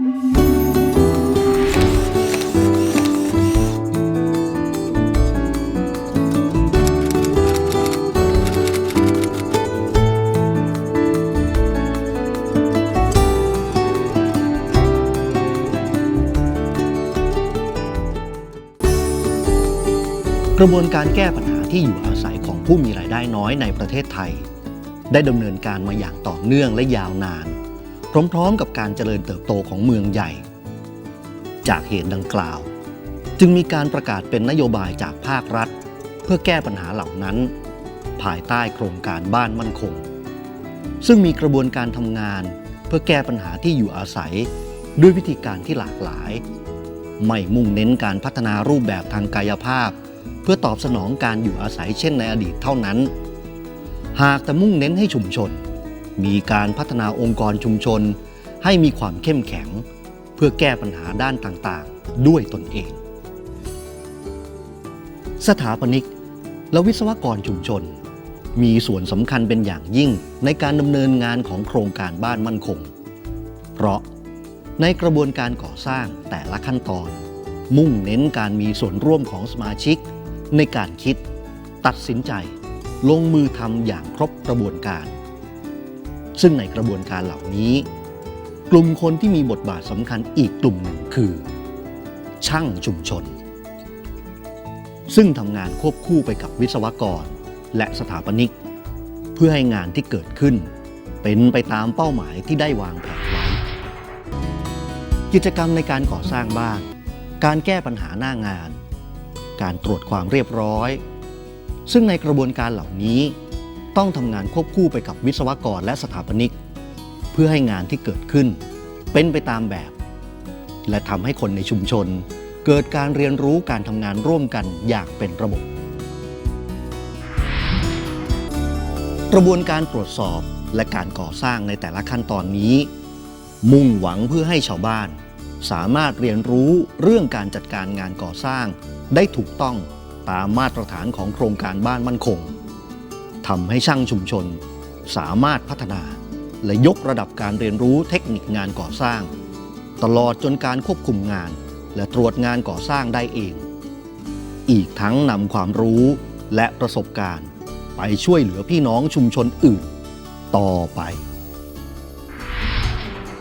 กระบวนการแก้ปัญหาที่อยู่อาศัยของผู้มีรายได้น้อยในประเทศไทย ได้ดำเนินการมาอย่างต่อเนื่องและยาวนาน พร้อมๆ กับการเจริญเติบโตของเมืองใหญ่ จากเหตุดังกล่าว จึงมีการประกาศเป็นนโยบายจากภาครัฐ เพื่อแก้ปัญหาเหล่านั้น ภายใต้โครงการบ้านมั่นคง ซึ่งมีกระบวนการทำงานเพื่อแก้ปัญหาที่อยู่อาศัย ด้วยวิธีการที่หลากหลาย ไม่มุ่งเน้นการพัฒนารูปแบบทางกายภาพ เพื่อตอบสนองการอยู่อาศัยเช่นในอดีตเท่านั้น หากแต่มุ่งเน้นให้ชุมชน มีการพัฒนาองค์กรชุมชน ให้มีความเข้มแข็ง เพื่อแก้ปัญหาด้านต่างๆ ด้วยตนเอง สถาปนิกและวิศวกรชุมชน มีส่วนสำคัญเป็นอย่างยิ่งในการดำเนินงานของโครงการบ้านมั่นคง เพราะในกระบวนการก่อสร้างแต่ละขั้นตอน มุ่งเน้นการมีส่วนร่วมของสมาชิก ในการคิด ตัดสินใจ ลงมือทำอย่างครบกระบวนการ ซึ่งในกระบวนการเหล่านี้ กลุ่มคนที่มีบทบาทสำคัญอีกกลุ่มหนึ่งคือ ช่างชุมชน ซึ่งทำงานควบคู่ไปกับวิศวกร และสถาปนิก เพื่อให้งานที่เกิดขึ้น เป็นไปตามเป้าหมายที่ได้วางแผนไว้ กิจกรรมในการก่อสร้างบ้าน การแก้ปัญหาหน้างาน การตรวจความเรียบร้อย ซึ่งในกระบวนการเหล่านี้ ต้องทำงานควบคู่ไปกับวิศวกรและสถาปนิก เพื่อให้งานที่เกิดขึ้น เป็นไปตามแบบ และทำให้คนในชุมชน เกิดการเรียนรู้การทำงานร่วมกันอย่างเป็นระบบ กระบวนการตรวจสอบและการก่อสร้างในแต่ละขั้นตอนนี้ มุ่งหวังเพื่อให้ชาวบ้าน สามารถเรียนรู้เรื่องการจัดการงานก่อสร้าง ได้ถูกต้องตามมาตรฐานของโครงการบ้านมั่นคง ทำให้ช่างชุมชน สามารถพัฒนา และยกระดับการเรียนรู้เทคนิคงานก่อสร้าง ตลอดจนการควบคุมงาน และตรวจงานก่อสร้างได้เอง อีกทั้งนำความรู้และประสบการณ์ ไปช่วยเหลือพี่น้องชุมชนอื่น ต่อไป